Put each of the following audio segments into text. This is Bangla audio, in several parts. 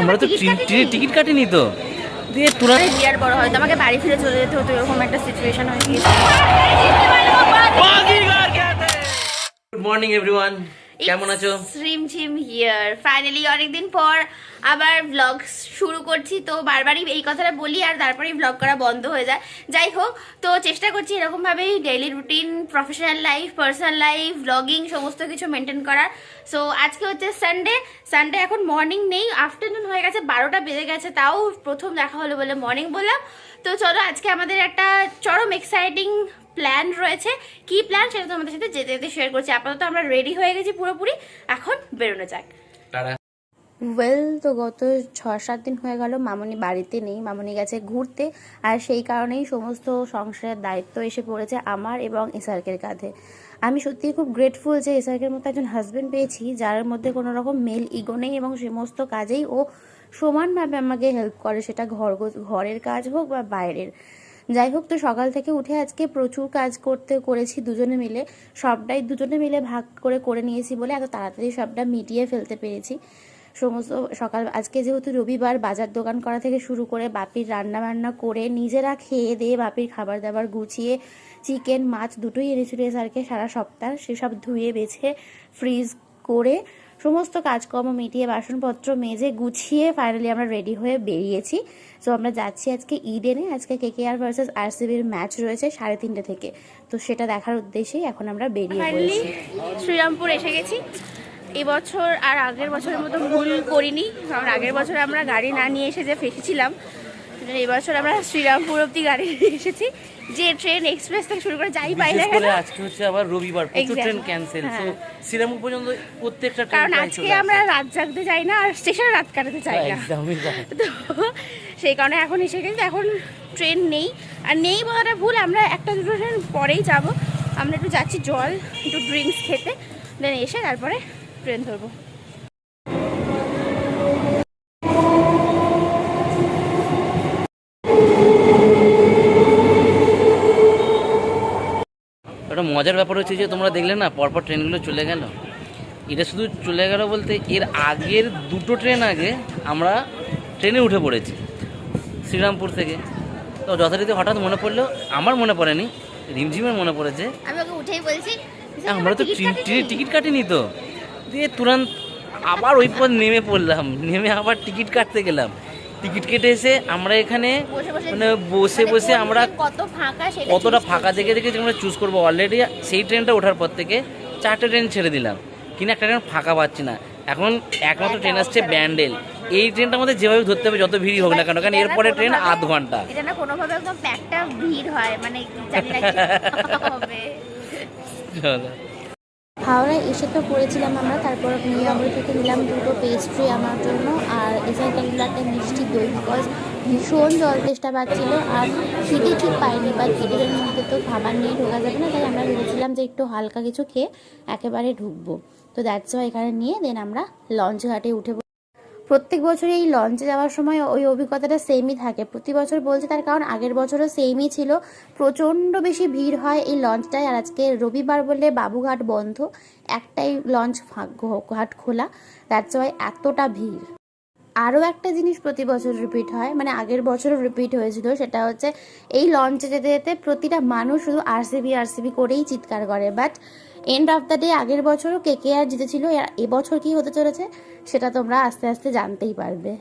আমরা তো টিকিট কাটিনি। ট্রেনে টিকিট কাটিনি তো। দিয়ে তোরা আরে বিয়ার বড় হয় আমাকে বাড়ি ফিরে চলে যেতে হতো এরকম একটা সিচুয়েশন হয়ে গিয়েছে। গুড মর্নিং এভরিওয়ান কেমন আছো? স্ট্রিম ঝিম হিয়ার ফাইনালি অনেকদিন পর আবার ব্লগ শুরু করছি। তো বারবারই এই কথাটা বলি আর তারপরেই ব্লগ করা বন্ধ হয়ে যায়। যাই হোক তো চেষ্টা করছি এরকমভাবেই daily routine professional life personal life blogging সমস্ত কিছু মেনটেন করার। সো আজকে হচ্ছে সানডে সানডে এখন মর্নিং নেই। আফটারনুন হয়ে গেছে বারোটা বেজে গেছে। তাও প্রথম দেখা হলো বলে মর্নিং বললাম। তো চলো আজকে আমাদের একটা চরম এক্সাইটিং প্ল্যান রয়েছে। কি প্ল্যান সেটা তোমাদের সাথে যেতে যেতে শেয়ার করছি। আপাতত আমরা রেডি হয়ে গেছি পুরোপুরি। এখন বেরোনো যাক। ওয়েল তো গত ছ সাত দিন হয়ে গেল মামনি বাড়িতে নেই। মামনি গেছে ঘুরতে। আর সেই কারণেই সমস্ত সংসারের দায়িত্ব এসে পড়েছে আমার এবং এসআরকের কাঁধে। আমি সত্যিই খুব গ্রেটফুল যে এসআরকের মতো একজন হাজব্যান্ড পেয়েছি যার মধ্যে কোনো রকম মেল ইগো নেই এবং সমস্ত কাজেই ও সমানভাবে আমাকে হেল্প করে। সেটা ঘর ঘরের কাজ হোক বা বাইরের। যাই হোক তো সকাল থেকে উঠে আজকে প্রচুর কাজ করতে করেছি দুজনে মিলে। সবটাই দুজনে মিলে ভাগ করে করে নিয়েছি বলে এত তাড়াতাড়ি সবটা মিটিয়ে ফেলতে পেরেছি। সমস্ত সকাল, আজকে যেহেতু রবিবার, বাজার দোকান করা থেকে শুরু করে বাপির রান্না বান্না করে নিজেরা খেয়ে দিয়ে বাপির খাবার দাবার গুছিয়ে চিকেন, মাছ দুটোই এনেছিল স্যারকে সারা সপ্তাহ সেসব ধুয়ে বেছে, ফ্রিজ করে সমস্ত কাজকর্ম মিটিয়ে বাসনপত্র মেজে গুছিয়ে ফাইনালি আমরা রেডি হয়ে বেরিয়েছি। সো আমরা যাচ্ছি আজকে ইডেনে আজকে কেকেআর ভার্সেস আর আরসিবির ম্যাচ রয়েছে সাড়ে তিনটে থেকে। তো সেটা দেখার উদ্দেশ্যেই এখন আমরা বেরিয়ে পড়েছি। শ্রীরামপুর এসে গেছি। এবছর আর আগের বছরের মতো ভুল করিনি। কারণ আগের বছর আমরা গাড়ি না নিয়ে এসে যে ফেসেছিলাম এবছর আমরা শ্রীরামপুর অব্দি গাড়ি নিয়ে এসেছি। যে ট্রেন এক্সপ্রেস থেকে শুরু করে যাই পাই না করে আজকে হচ্ছে আবার রবিবার প্রচুর ট্রেন ক্যান্সেল তো। শ্রীরামপুর পর্যন্ত প্রত্যেকটা ট্রেন কারণ আজকে আমরা রাত জাগতে চাই না আর স্টেশনে রাত কাটাতে চাই না। তো সেই কারণে এখন এসে গেছি এখন ট্রেন নেই। আর নেই বলাটা ভুল আমরা একটা দুটো ট্রেন পরেই যাব। আমরা একটু যাচ্ছি জল একটু ড্রিঙ্কস খেতে দেন এসে তারপরে ট্রেন ধরবো। মজার ব্যাপার হচ্ছে যে তোমরা দেখলে না পরপর ট্রেনগুলো চলে গেল। এটা শুধু চলে গেল বলতে এর আগের দুটো ট্রেন আগে আমরা ট্রেনে উঠে পড়েছি শ্রীরামপুর থেকে। তো যথারীতি হঠাৎ মনে পড়ল আমার মনে পড়েনি রিমঝিমের মনে পড়েছে। আমি ওকে উঠেই বলছি আমরা তো টিকিট কাটিনি। ট্রেনে টিকিট কাটিনি তো। দিয়ে তুরন্ত আবার ওই পর নেমে পড়লাম নেমে আবার টিকিট কাটতে গেলাম। টিকিট কেটে এসে আমরা এখানে বসে বসে মানে বসে মানে বসে আমরা কতটা ফাঁকা দেখে দেখে আমরা চুজ করব। অলরেডি সেই ট্রেনটা ওঠার পর থেকে চারটে ট্রেন ছেড়ে দিলাম। কিন্তু একটা ট্রেন ফাঁকা পাচ্ছি না। এখন একমাত্র ট্রেন আসছে ব্যান্ডেল এই ট্রেনটা আমাদের যেভাবে ধরতে হবে যত ভিড়ই হোক না কেন কারণ এরপরে ট্রেন আধ ঘণ্টা। এটা না কোনোভাবে একদম প্যাকটা ভিড় হয় মানে জানি না কি হবে। চলো। হাওড়ায় এসে তো পড়েছিলাম আমরা, তারপর নিয়ামরি থেকে নিলাম দুটো পেস্ট্রি আমার জন্য, আর এসআই কালিগুলো একটা মিষ্টি দই বিকজ ভীষণ জল চেষ্টা পাচ্ছিলো, আর খিদে ঠিক পাইনি বা খিদের মধ্যে তো খাবার নিয়ে ঢোকা যাবে না, তাই আমরা ভেবেছিলাম যে একটু হালকা কিছু খেয়ে একেবারে ঢুকবো তো দ্যাটস এখানে নিয়ে দেন আমরা লঞ্চ ঘাটে উঠে। প্রত্যেক বছরই এই লঞ্চে যাওয়ার সময় ওই অভিজ্ঞতাটা সেমই থাকে। প্রতি বছর বলছে তার কারণ আগের বছরও সেমই ছিল। প্রচণ্ড বেশি ভিড় হয় এই লঞ্চটায়। আর আজকে রবিবার বলে বাবুঘাট বন্ধ। একটাই লঞ্চ ঘাট খোলা। তার ওয়াই এতটা ভিড়। আরও একটা জিনিস প্রতি বছর রিপিট হয় মানে আগের বছরও রিপিট হয়েছিল, সেটা হচ্ছে এই লঞ্চে যেতে যেতে প্রতিটা মানুষ শুধু আরসিবি আরসিবি করেই চিৎকার করে। But end of the day আগের বছরও কে কে আর জিতেছিল এবছর কি হতে চলেছে সেটা তোমরা আস্তে আস্তে জানতেই পারবে।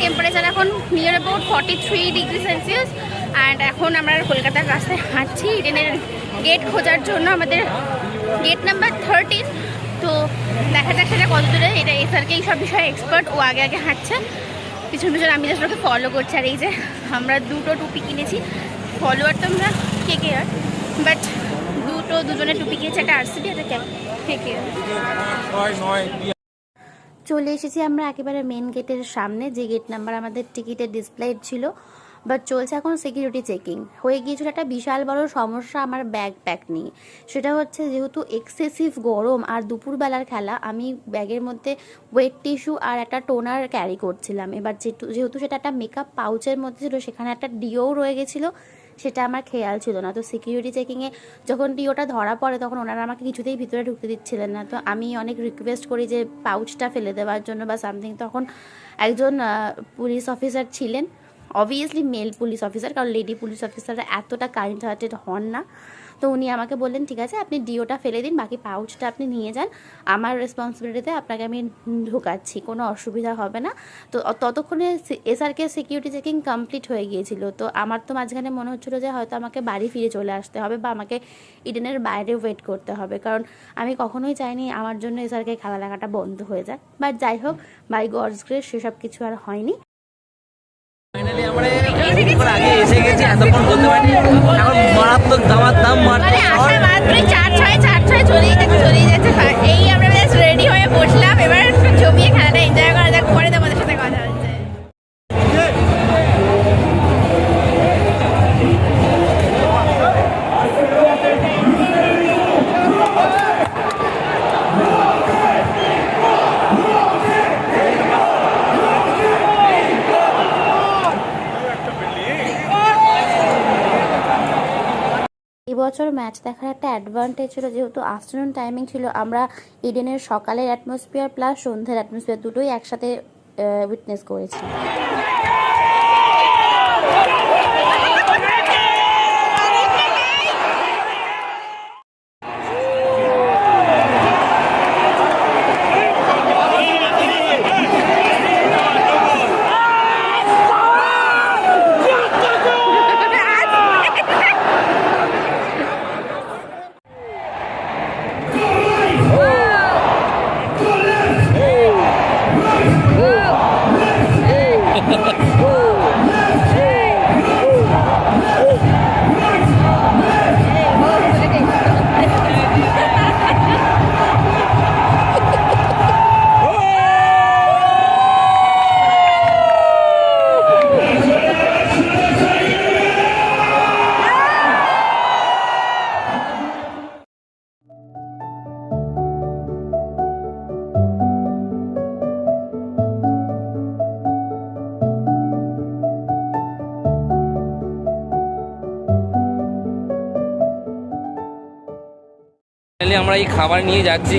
টেম্পারেচার এখন near about forty three degree Celsius and এখন আমরা কলকাতার রাস্তায় হাঁটছি ইডেনের গেট খোঁজার জন্য আমাদের গেট নাম্বার থার্টিন তো দেখা যাক সেটা কত দূরে, এটা এই সব বিষয়ে এক্সপার্ট ও আগে আগে হাঁটছে পিছন পিছন আমি জাস্ট ওকে ফলো করছি। আর এই যে আমরা দুটো টুপি কিনেছি। ফলোয়ার তো আমরা কে কে আর? বাট দুটো দুজনে টুপি কিনেছি, একটা আরসিবি একটা কে কে চলে এসেছি আমরা একেবারে মেন গেটের সামনে। যে গেট নাম্বার আমাদের টিকিটের ডিসপ্লেড ছিল বাট চলছে এখন সিকিউরিটি চেকিং হয়ে গিয়েছিল একটা বিশাল বড় সমস্যা আমার ব্যাগ প্যাক নিয়ে। সেটা হচ্ছে যেহেতু এক্সেসিভ গরম আর দুপুরবেলার খেলা, আমি ব্যাগের মধ্যে ওয়েট টিস্যু আর একটা টোনার ক্যারি করছিলাম। এবার যেহেতু যেহেতু সেটা একটা মেকআপ পাউচের মধ্যে ছিল, সেখানে একটা ডিও রয়ে গেছিল, সেটা আমার খেয়াল ছিল না। তো সিকিউরিটি চেকিংয়ে যখন ডিওটা ধরা পড়ে, তখন ওনারা আমাকে কিছুতেই ভিতরে ঢুকতে দিচ্ছিলেন না। তো আমি অনেক রিকোয়েস্ট করি যে পাউচটা ফেলে দেওয়ার জন্য বা সামথিং তখন একজন পুলিশ অফিসার ছিলেন। অবভিয়াসলি মেল পুলিশ অফিসার কারণ লেডি পুলিশ অফিসাররা এতটা কাইন্ড হার্টেড হন না। তো উনি আমাকে বললেন, ঠিক আছে, আপনি ডিওটা ফেলে দিন, বাকি পাউচটা আপনি নিয়ে যান। আমার রেসপন্সিবিলিটিতে আপনাকে আমি ঢুকাচ্ছি, কোনো অসুবিধা হবে না। তো ততক্ষণে এসআরকে সিকিউরিটি চেকিং কমপ্লিট হয়ে গিয়েছিল। তো আমার তো মাঝখানে মনে হচ্ছিল যে হয়তো আমাকে বাড়ি ফিরে চলে আসতে হবে বা আমাকে ইডেনের বাইরে ওয়েট করতে হবে। কারণ আমি কখনোই চাইনি আমার জন্য এসআরকে খেলা লাগাটা বন্ধ হয়ে যায় বাট যাই হোক বাই গডস গ্রেস সেসব কিছু আর হয়নি। অনেকক্ষণ আগে এসে গেছি এতক্ষণ বলতে পারিনি। এখন মারাত্মক দামার দাম মানে এবছর ম্যাচ দেখার একটা অ্যাডভান্টেজ ছিল, যেহেতু আফটারনুন টাইমিং ছিল, আমরা ইডেনের সকালের অ্যাটমসফিয়ার প্লাস সন্ধ্যের অ্যাটমসফিয়ার দুটোই একসাথে উইটনেস করেছি। ফাইনালি আমরা এই খাবার নিয়ে যাচ্ছি।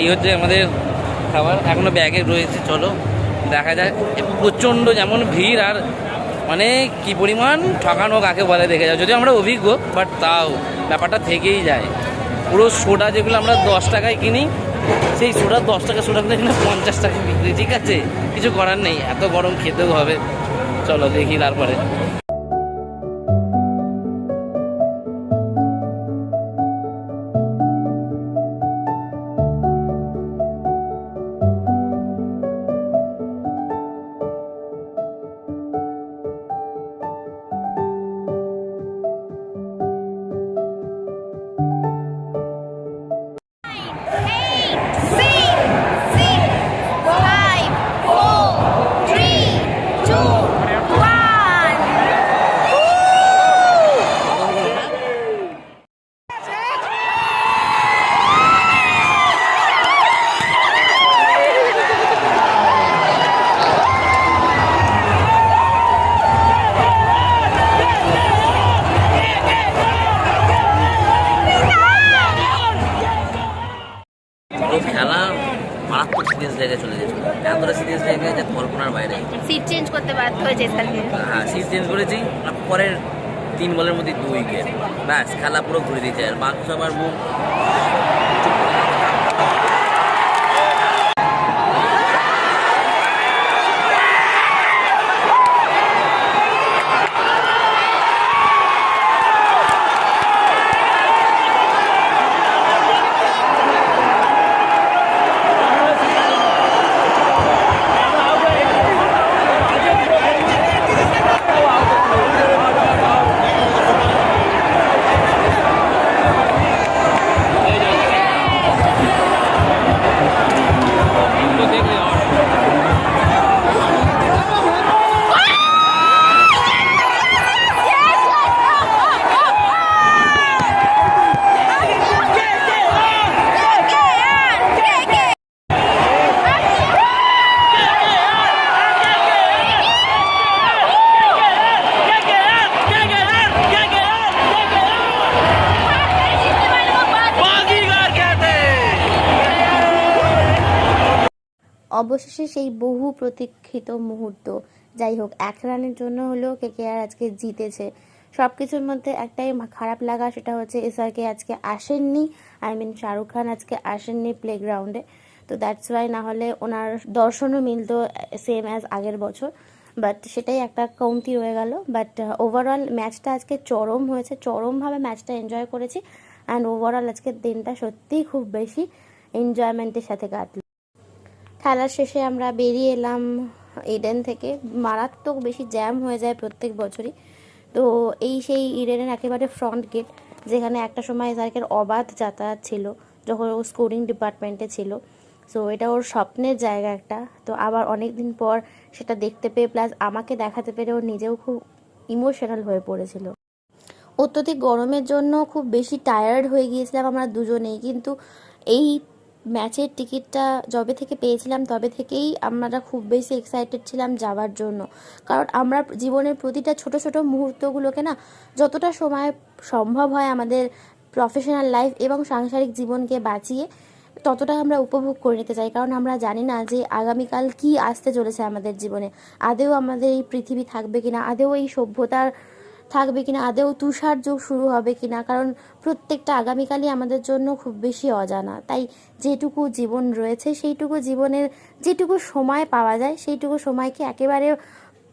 এই হচ্ছে আমাদের খাবার। এখনও ব্যাগে রয়েছে, চলো। দেখা যায় প্রচণ্ড যেমন ভিড়, আর মানে কি পরিমাণ ঠকানো কাকে বলে দেখে যাও। যদিও আমরা অভিজ্ঞ বাট তাও ব্যাপারটা থেকেই যায়। পুরো সোডা যেগুলো আমরা দশ টাকায় কিনি, সেই সোডা দশ টাকা, সোডা কিনে এখানে পঞ্চাশ টাকা বিক্রি। ঠিক আছে? কিছু করার নেই। এত গরম খেতেও হবে। চলো দেখি তারপরে। জায়গায় চলে গেছে। এতটা সিরিয়াস জায়গায় যে কল্পনার বাইরে। সিট চেঞ্জ করতে বাধ্য হয়েছে হ্যাঁ সিট চেঞ্জ করেছি। পরের তিন বলের মধ্যে দুই উইকেট ব্যাস খেলা পুরো ঘুরে দিয়েছে। আর বাকি সবার মুখ অবশেষে সেই বহু প্রতীক্ষিত মুহূর্ত। যাই হোক, এক রানের জন্য হলেও কেকেআর আজকে জিতেছে। সব কিছুর মধ্যে একটাই খারাপ লাগা, সেটা হচ্ছে এসআরকে আজকে আসেননি। আই মিন শাহরুখ খান আজকে আসেননি প্লেগ্রাউন্ডে তো দ্যাটস ওয়াই না হলে ওনার দর্শনও মিলতো সেম অ্যাজ আগের বছর। বাট সেটাই একটা কমতি রয়ে গেল। বাট ওভারঅল ম্যাচটা আজকে চরম হয়েছে। চরমভাবে ম্যাচটা এনজয় করেছি। অ্যান্ড ওভারঅল আজকের দিনটা সত্যিই খুব বেশি এনজয়মেন্টের সাথে কাটলো। খেলার শেষে আমরা বেরিয়ে এলাম ইডেন থেকে। মারাত্মক বেশি জ্যাম হয়ে যায় প্রত্যেক বছরই। তো এই সেই ইডেনের একেবারে ফ্রন্ট গেট যেখানে একটা সময় সার্কের অবাধ যাতায়াত ছিল, যখন ও স্কোরিং ডিপার্টমেন্টে ছিল। সো এটা ওর স্বপ্নের জায়গা একটা। তো আবার অনেক দিন পর সেটা দেখতে পেয়ে প্লাস আমাকে দেখাতে পেরে ও নিজেও খুব ইমোশনাল হয়ে পড়েছিল। অত্যধিক গরমের জন্য খুব বেশি টায়ার্ড হয়ে গিয়েছিলাম আমরা দুজনেই। কিন্তু এই ম্যাচের টিকিটটা যবে থেকে পেয়েছিলাম, তবে থেকেই আমরা খুব বেশি এক্সাইটেড ছিলাম যাওয়ার জন্য। কারণ আমরা জীবনের প্রতিটা ছোট ছোট মুহূর্তগুলোকে না যতটা সময় সম্ভব হয় আমাদের প্রফেশনাল লাইফ এবং সাংসারিক জীবনকে বাঁচিয়ে ততটা আমরা উপভোগ করে নিতে চাই। কারণ আমরা জানি না যে আগামীকাল কি আসতে চলেছে আমাদের জীবনে। আদেও আমাদের এই পৃথিবী থাকবে কিনা? আদেও এই সভ্যতার থাকবে কিনা আদেও তুষার যুগ শুরু হবে কিনা, কারণ প্রত্যেকটা আগামীকালই আমাদের জন্য খুব বেশি অজানা। তাই যেটুকু জীবন রয়েছে, সেইটুকু জীবনের যেটুকু সময় পাওয়া যায়, সেইটুকু সময়কে একেবারে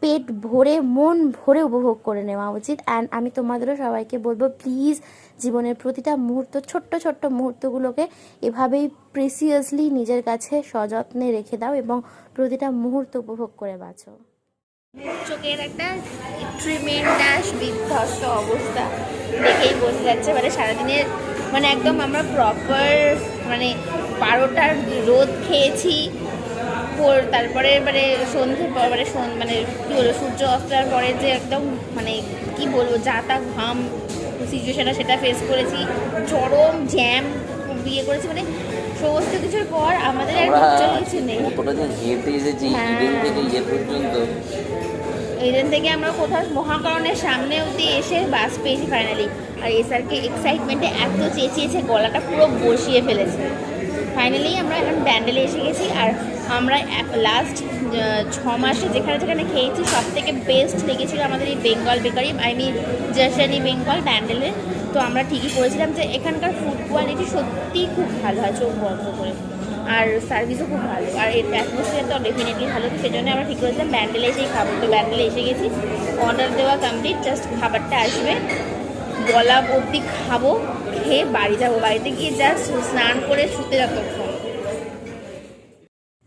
পেট ভরে, মন ভরে উপভোগ করে নেওয়া উচিত। অ্যান্ড আমি তোমাদেরও সবাইকে বলব প্লিজ জীবনের প্রতিটা মুহূর্ত, ছোট্ট ছোট্ট মুহূর্তগুলোকে এভাবেই প্রেসিয়াসলি নিজের কাছে সযত্নে রেখে দাও এবং প্রতিটা মুহূর্ত উপভোগ করে বাঁচো। চোখের একটা ট্রিমেন্ডাস বিধ্বস্ত অবস্থা দেখেই বোঝা যাচ্ছে। মানে সারাদিনের মানে একদম আমরা প্রপার মানে বারোটার রোদ খেয়েছি, পর- তারপরে মানে সন্ধে পর- মানে মানে কী বলব, সূর্য অস্তার পরে যে একদম মানে কি বলব, যা তা ঘাম সিচুয়েশনটা সেটা ফেস করেছি। চরম জ্যাম বিয়ে করেছি। মানে সমস্ত কিছুর পর আমাদের আর কিচ্ছু কিছু নেই। কতটা যে হেঁটে এসেছি হ্যাঁ। ইডেন থেকে ইয়ে পর্যন্ত। এখান থেকে আমরা কোথাও মহাকরণের সামনে অবধি এসে বাস পেয়েছি ফাইনালি আর এসআরকে এক্সাইটমেন্টে এত চেঁচিয়েছে গলাটা পুরো বসিয়ে ফেলেছে। ফাইনালি আমরা এখন ব্যান্ডেলে এসে গেছি আর আমরা লাস্ট ছ মাসে যেখানে যেখানে খেয়েছি সব থেকে বেস্ট লেগেছিল আমাদের এই Bengal bakery I mean Jasani Bengal ব্যান্ডেলে তো আমরা ঠিকই করেছিলাম যে এখানকার ফুড কোয়ালিটি সত্যিই খুব ভালো হয়, চোখ বন্ধ করে। আর সার্ভিসও খুব ভালো। আর এর অ্যাটমসফিয়ার তো ডেফিনেটলি ভালো, তো সেই জন্য আমরা ঠিক করেছিলাম ব্যান্ডেলে এসেই খাব। তো ব্যান্ডেলে এসে গেছি। অর্ডার দেওয়া কমপ্লিট জাস্ট খাবারটা আসবে। গলা অবধি খাব, খেয়ে বাড়ি যাব। বাড়িতে গিয়ে জাস্ট স্নান করে শুতে যতক্ষণ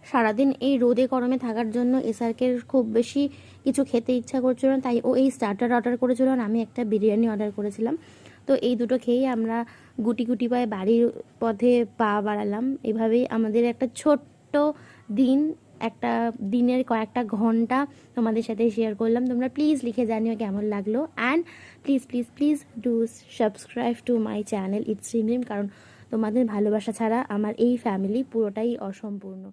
সারাদিন এই রোদে গরমে থাকার জন্য এসআরকে খুব বেশি কিছু খেতে ইচ্ছা করছিল না, তাই ও এই স্টার্টার অর্ডার করেছিল আমি একটা বিরিয়ানি অর্ডার করেছিলাম। তো এই দুটো খেয়েই আমরা গুটি গুটি পায়ে বাড়ির পথে পা বাড়ালাম। এভাবেই আমাদের একটা ছোট্ট দিন, একটা দিনের কয়েকটা ঘণ্টা তোমাদের সাথে শেয়ার করলাম। তোমরা প্লিজ লিখে জানিও কেমন লাগল। And please please please do subscribe to my channel it's Rimrim কারণ তোমাদের ভালোবাসা ছাড়া আমার এই ফ্যামিলি পুরোটাই অসম্পূর্ণ।